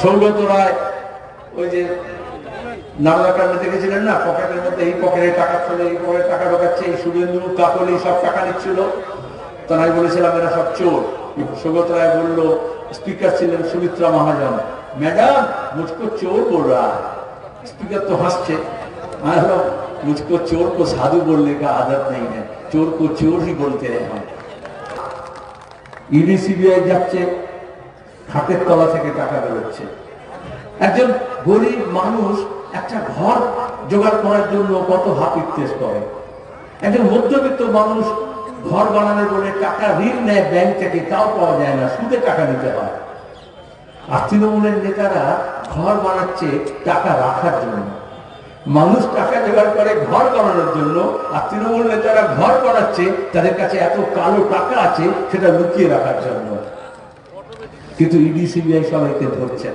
সৌগত রায় ওই যে নারদা কাণ্ডে দেখেছিলেন না পকেটের মধ্যে এই পকেটে টাকা ফেলে এই পকেটে টাকা ঢোকাচ্ছে এই শুভেন্দু কাকলি সব টাকা নিচ্ছিল তখন আমি বলেছিলাম এরা সব চোর সৌগত রায় বলল স্পিকার ছিলেন সুমিত্রা মহাজন ম্যাডাম মুঝকো চোর বল রা স্পিকার তো হাসছে আমি বললাম मुझको चोर को साधु बोलने का आदत नहीं है चोर को चोर ही बोलते हैं हम ইডি সিবিআই যাচ্ছে খাটের তলা থেকে টাকা বেরোচ্ছে। একজন গরিব মানুষ একটা ঘর জোগাড় করার জন্য কত হাপিত্তেস করে। একজন মধ্যবিত্ত মানুষ ঘর বানানোর বলে টাকা ঋণ নেয় ব্যাংক থেকে তাও পাওয়া যায় না, সুদে টাকা নিতে হয়। আর তৃণমূলের নেতারা ঘর বানাচ্ছে টাকা রাখার জন্য। মানুষ টাকা জোগাড় করে ঘর বানানোর জন্য, আর তৃণমূল নেতারা ঘর বানাচ্ছে, তাদের কাছে এত কালো টাকা আছে, সেটা লুকিয়ে রাখার জন্য। কিন্তু ইডি, সিবিআই সবাইকে ধরছে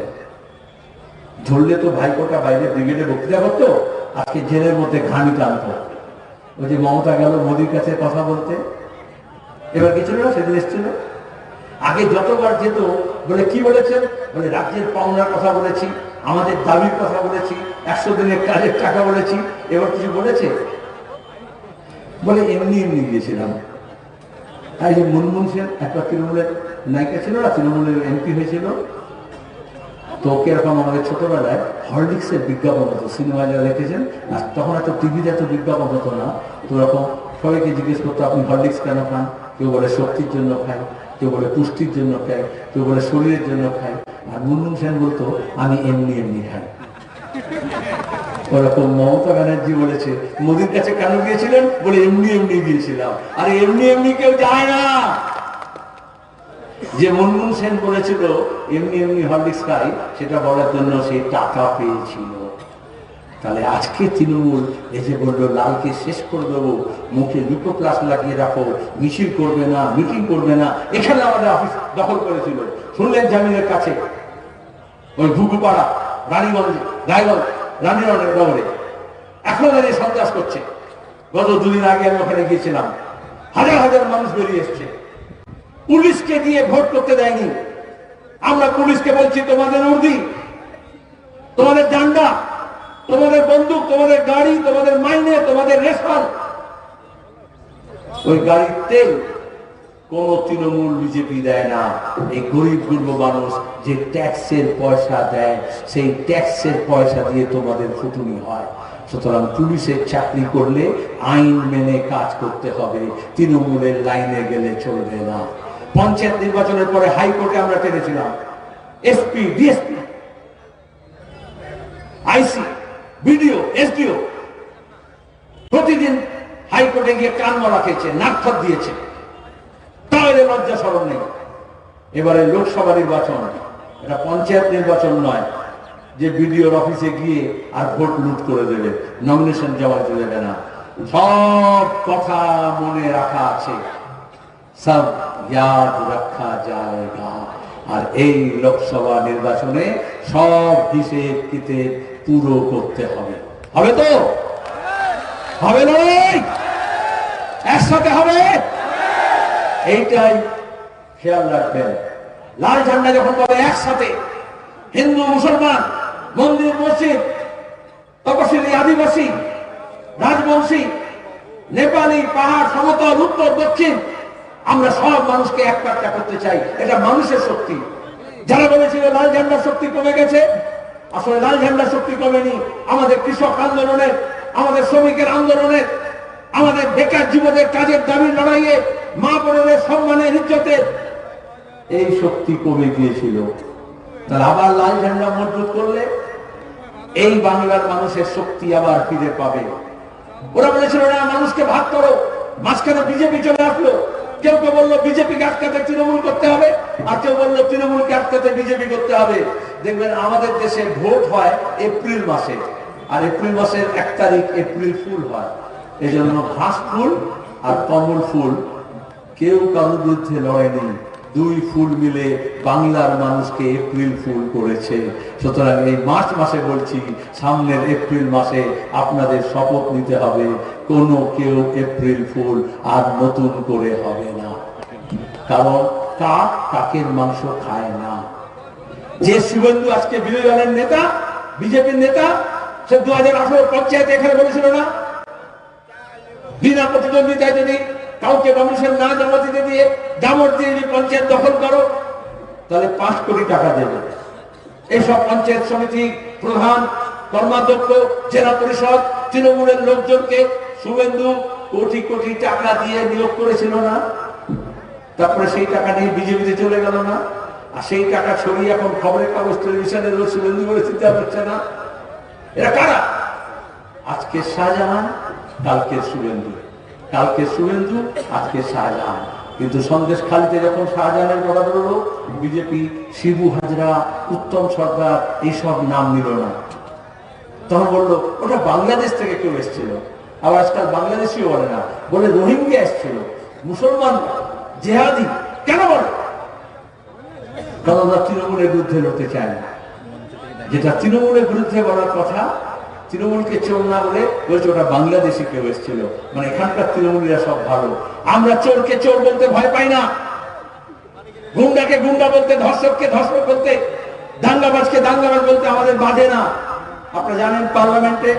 ধরলে তো ভাইকোটা বাইরে ব্রিগেডে বক্তৃতা করতো, আজকে জেলের মধ্যে ঘানি টানতো ওই যে মমতা গেল মোদির কাছে কথা বলতে। এবার কিছু না? সেদিন এসেছিল। আগে যতবার যেত, বলে, কি বলেছেন? বলে, রাজ্যের পাওনার কথা বলেছি, আমাদের দাবির কথা বলেছি, একশো দিনের কাজের টাকা বলেছি, এবার কিছু বলেছে? বলে, এমনি এমনি গিয়েছিলাম এই যে মুনমুন সেন একটা তৃণমূলের নায়িকা ছিল না, তৃণমূলের এমপি হয়েছিল। তো কীরকম আমাদের ছোটবেলায় হরলিক্সের বিজ্ঞাপন হতো, সিনেমা যারা দেখেছেন, আর তখন এত টিভিতে এত বিজ্ঞাপন হতো না। তো ওরকম সবাইকে জিজ্ঞেস করতো, আপনি হরলিক্স কেন খান? কেউ বলে, শক্তির জন্য খায় কেউ বলে, পুষ্টির জন্য খায় কেউ বলে, শরীরের জন্য খায় আর মুনমুন সেন বলতো, আমি এমনি এমনি খাই। ওরকম মমতা ব্যানার্জি বলেছে, মোদির কাছে কেন গিয়েছিলেন? বলে, এমনি এমনি গিয়েছিলাম। আরে এমনি এমনি কেউ যায় না। যে মনমোহন সেন বলেছিল, এমনি এমনি খাই। সেটা বলার জন্য টাকা পেয়েছিল। তাহলে আজকে তৃণমূল এসে বলল, লালকে শেষ করে দেবো, মুখে লিপো ক্লাস লাগিয়ে রাখো, মিছিল করবে না, মিটিং করবে না। এখানে আমাদের অফিস দখল করেছিল। শুনলেন জামিনের কাছে? ওই ঘুঘুপাড়া রানীগঞ্জ রায়গঞ্জ রানীগঞ্জের নগরে এখন এর সন্ত্রাস করছে। গত দুদিন আগে আমি ওখানে গিয়েছিলাম। হাজার হাজার মানুষ বেরিয়ে এসছে। পুলিশকে দিয়ে ভোট করতে দেয়নি। আমরা পুলিশকে বলছি, তোমাদের উর্দি তোমাদের ডান্ডা তোমাদের বন্দুক, তোমাদের গাড়ি, তোমাদের মাইনে, তোমাদের রেশন ওই গাড়ির তেল কোন তৃণমূল বিজেপি দেয় না। এই গরিব গুরব মানুষ যে ট্যাক্সের পয়সা দেয়, সেই ট্যাক্সের পয়সা দিয়ে তোমাদের ফুটুনি হয়। সুতরাং পুলিশের চাকরি করলে আইন মেনে কাজ করতে হবে। তৃণমূলের লাইনে গেলে চলবে না। পঞ্চায়েত নির্বাচনের পরে হাইকোর্টে আমরা টেনেছিলাম। SP, DSP, IC, BDO, SDO প্রতিদিন হাইকোর্টে গিয়ে কান মারা খেয়েছে দিয়েছে। লজ্জা সরম নেই। এবারে লোকসভা নির্বাচন, এটা পঞ্চায়েত নির্বাচন নয়, যে বিডিওর অফিসে গিয়ে আর ভোট লুট করে দেবে নমিনেশন জমা দেবে না। সব কথা মনে রাখা আছে। সব ইয়াদ রাখা যায়গা আর এই লোকসভা নির্বাচনে সব হিসেব কিতেব পুরো করতে হবে। হবে তো? হবে লড়াই একসাথে হবে? এইটাই খেয়াল রাখবেন। লাল ঝান্ডা যখন বলে একসাথে, হিন্দু, মুসলমান, মন্দির, মসজিদ, তপশিলি, আদিবাসী, রাজবংশী, নেপালি, পাহাড়, সমতল, উত্তর, দক্ষিণ, আমরা সব মানুষকে এক কাটটা করতে চাই। এটা মানুষের শক্তি। যারা বলেছিল লাল ঝান্ডার শক্তি কমে গেছে, আসলে লাল ঝান্ডার শক্তি কমেনি। আমাদের কৃষক আন্দোলনের, আমাদের শ্রমিকের আন্দোলনের আমাদের বেকার যুবদের কাজের দাবির লড়াইয়ে মা বোনের সম্মানের ইজ্জতের এই শক্তি কমে গিয়েছিল। তাহলে আবার লাল ঝান্ডা মজবুত করলে এই বাংলার মানুষের শক্তি আবার ফিরে পাবে। ওরা বলেছিল, না, মানুষকে ভাগ করো। মাঝখানে বিজেপি চলে আসলো। কেউ কেউ বলল, বিজেপিকে আটকাতে তৃণমূল করতে হবে। আর কেউ বলল, তৃণমূলকে আটকাতে বিজেপি করতে হবে। দেখবেন, আমাদের দেশে ভোট হয় এপ্রিল মাসে। আর এপ্রিল মাসের এক তারিখ এপ্রিল ফুল হয়। এই জন্য ঘাস ফুল আর কমল ফুল কেউ কারোর বিরুদ্ধে লড়াইনি দুই ফুল মিলে বাংলার মানুষকে এপ্রিল ফুল করেছে। সুতরাং এই মার্চ মাসে বলছি, সামনের এপ্রিল মাসে আপনাদের শপথ নিতে হবে, কোনো কেউ এপ্রিল ফুল আর নতুন করে হবে না। কারণ কাক কাকের মাংস খায় না। যে শুভেন্দু আজকে বিরোধী দলের নেতা, বিজেপির নেতা, সে দু হাজার আঠারো পঞ্চায়েত এখানে বলেছিল না বিনা প্রতিদ্বন্দ্বিতায় যদি কাউকে কমিশন না জমা দিতে দিয়ে জামর দিয়ে যদি পঞ্চায়েত দখল করো, তাহলে পাঁচ কোটি টাকা দেবে। এইসব পঞ্চায়েত সমিতি প্রধান কর্মাধ্যক্ষ, জেলা পরিষদ, তৃণমূলের লোকজনকে শুভেন্দু কোটি কোটি টাকা দিয়ে নিয়োগ করেছিল না? তারপরে সেই টাকা নিয়ে বিজেপিতে চলে গেল না? আর সেই টাকা ছড়িয়ে এখন খবরের কাগজ, টেলিভিশনের লোক শুভেন্দু বলে চিন্তা করছে না? এরা কারা? আজকে শাহজাহান কালকে শুভেন্দু। কালকে শুভেন্দু, আজকে শাহজাহান। কিন্তু সন্দেশ খালিতে যখন শাহজাহানের কথা বলল, বিজেপি, শিবু, হাজরা, উত্তম সরকার, এইসব নাম নিল না। তখন বলল, ওটা বাংলাদেশ থেকে কেউ এসেছিল। আবার আজকাল বাংলাদেশিও বলে না। বলে রোহিঙ্গা এসেছিল। মুসলমান জেহাদি কেন বলে? কারণ তৃণমূলের বিরুদ্ধে লড়তে চায় না। যেটা তৃণমূলের বিরুদ্ধে বলার কথা তৃণমূলকে চোর না বলে বলছে ওটা বাংলাদেশি কেউ এসেছিল। মানে এখানকার তৃণমূলীরা সব ভালো। আমরা চোরকে চোর বলতে ভয় পাই না। গুন্ডাকে গুন্ডা বলতে, ধর্ষককে ধর্ষক বলতে, দাঙ্গাবাজকে দাঙ্গাবাজ বলতে আমাদের বাধে না। আপনারা জানেন পার্লামেন্টে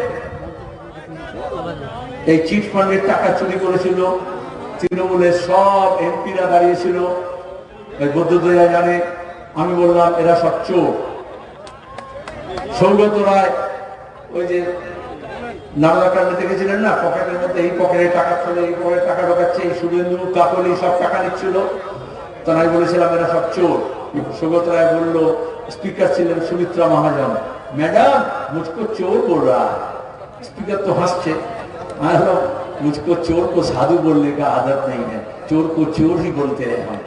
এই চিট ফান্ডের টাকা চুরি করেছিল। তৃণমূলের সব এমপিরা দাঁড়িয়েছিল। ওই বৌদ্ধদয়া জানে, আমি বললাম, এরা সব চোর। সৌগত রায় ওই যে নারদা কাণ্ডে দেখেছিলেন না পকেটের মধ্যে এই পকেটে টাকা ফেলে এই পকেটে টাকা ঢোকাচ্ছে এই শুভেন্দু কাকলি সব টাকা নিচ্ছিল তখন আমি বলেছিলাম এরা সব চোর সৌগত রায় বললো স্পিকার ছিলেন সুমিত্রা মহাজন ম্যাডাম মুঝকো চোর বল রা স্পিকার তো হাসছে আমি বললাম, मुझको चोर को साधु बोलने का आदत नहीं है चोर को चोर ही बोलते हैं हम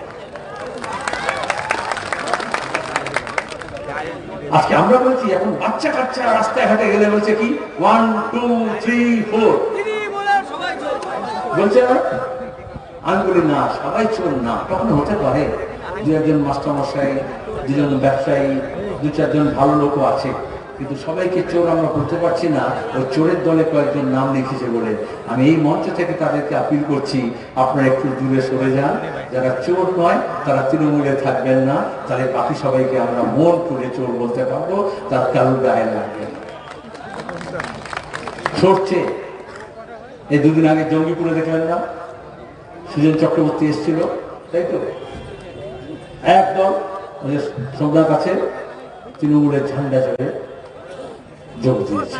আজকে আমরা বলছি, এখন বাচ্চা কাচ্চা রাস্তায় ঘাটে গেলে বলছে কি? ওয়ান টু থ্রি ফোর বলছে আমি বলি, না, সবাই চল না। তখন হতে পারে দু একজন মাস্টারমশাই, দুজন ব্যবসায়ী, দু চারজন ভালো লোকও আছে। কিন্তু সবাইকে চোর আমরা বলতে পারছি না ওই চোরের দলে কয়েকজন নাম লিখেছে বলে। আমি এই মঞ্চ থেকে তাদেরকে আপিল করছি, আপনারা একটু দূরে সরে যান। যারা চোর নয়, তারা তৃণমূলে থাকবেন না। তাহলে বাকি সবাইকে আমরা মন করে চোর বলতে পারব, তার কারুর গায়ে লাগবে সরছে এই দুদিন আগে জঙ্গিপুরে দেখলেন না? সুজন চক্রবর্তী এসেছিল, তাই তো? একদম সোমনাথ আছে, তৃণমূলের ঝান্ডা চলে যোগ দিয়েছে।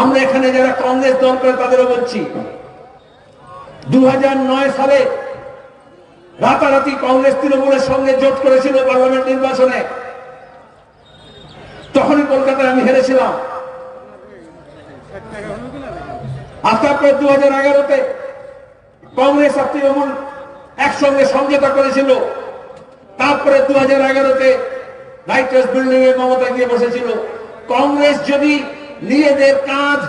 আমরা এখানে যারা কংগ্রেস দল করে তাদেরও বলছি দুই হাজার নয় সালে রাতারাতি কংগ্রেস তৃণমূলের সঙ্গে জোট করেছিল পার্লামেন্ট নির্বাচনে। তখনই কলকাতায় আমি হেরেছিলাম। আর তারপরে দু হাজার এগারোতে কংগ্রেস আর তৃণমূল একসঙ্গে সমঝোতা করেছিল। তারপরে দু হাজার এগারোতে হাউস বিল্ডিং এ মমতা গিয়ে বসেছিল। কংগ্রেস যদি নিজেদের কাজ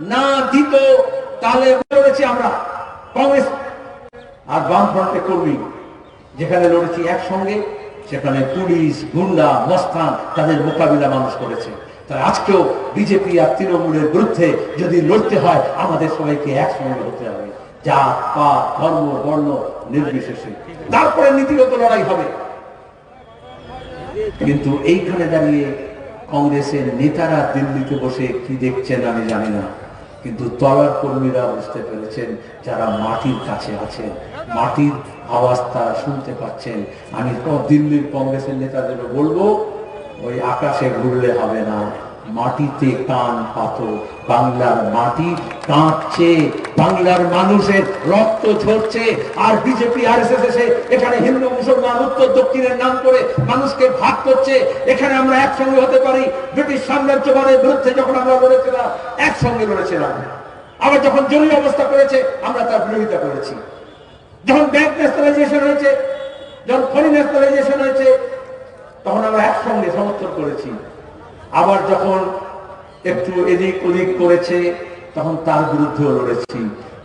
না দিত, তাহলে লড়েছি আমরা, কংগ্রেস। আর বামফ্রন্টে কর্মী, যেখানে লড়েছি একসঙ্গে, সেখানে পুলিশ, গুন্ডা, মস্তান, তাদের মোকাবিলা মানুষ করেছে। তাই আজকেও বিজেপি আর তৃণমূলের বিরুদ্ধে যদি লড়তে হয়, আমাদের সবাইকে একসঙ্গে হতে হবে। জাত, পাত, ধর্ম, বর্ণ, নির্বিশেষে। তারপরে নীতিগত লড়াই হবে। কিন্তু এইখানে দাঁড়িয়ে কংগ্রেসের নেতারা দিল্লিতে বসে কি দেখছেন আমি জানি না। কিন্তু তলার কর্মীরা বুঝতে পেরেছেন যারা মাটির কাছে আছেন, মাটির আওয়াজ তারা শুনতে পাচ্ছেন। আমি দিল্লির কংগ্রেসের নেতাদেরও বলব, ওই আকাশে ঘুরলে হবে না। মাটিতে কান পাতো বাংলার মাটি কাঁপছে, বাংলার মানুষের রক্ত ঝরছে, আর বিজেপি আর এসে এখানে হিন্দু, মুসলমান, উত্তর, দক্ষিণের নাম করে মানুষকে ভাগ করছে। এখানে আমরা একসঙ্গে হতে পারি। ব্রিটিশ সাম্রাজ্যবাদের বিরুদ্ধে যখন আমরা লড়েছিলাম, একসঙ্গে লড়েছিলাম। আবার যখন জরুরি অবস্থা করেছে, আমরা তার বিরোধিতা করেছি। যখন ব্যাংক ন্যাশনালাইজেশন হয়েছে, যখন ফরি ন্যাশনালাইজেশন হয়েছে, তখন আমরা একসঙ্গে সমর্থন করেছি। আবার যখন একটু এদিক ওদিক করেছে, তখন তার বিরুদ্ধেও লড়েছি।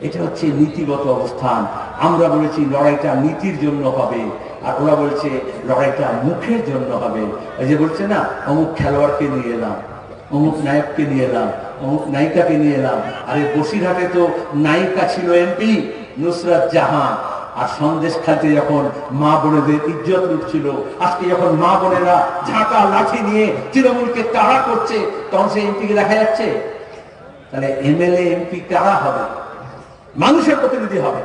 এটা হচ্ছে নীতিগত অবস্থান। আমরা বলেছি লড়াইটা নীতির জন্য হবে, আর ওরা বলছে লড়াইটা মুখের জন্য হবে। এই যে বলছে না, অমুক খেলোয়াড়কে নিয়ে এলাম, অমুক নায়ককে নিয়ে এলাম, অমুক নায়িকাকে নিয়ে এলাম। আরে বসিরহাটে তো নায়িকা ছিল এমপি নুসরাত জাহান। আর সন্দেশ খাতে যখন মা বোনেদের ইজ্জত উঠছিল আজকে যখন মা বোনেরা ঝাঁকা লাঠি নিয়ে তৃণমূলকে তাড়া করছে, তখন সে এমপিকে দেখা যাচ্ছে? তাহলে এমএলএ, এমপি কারা হবে? মানুষের প্রতিনিধি হবে।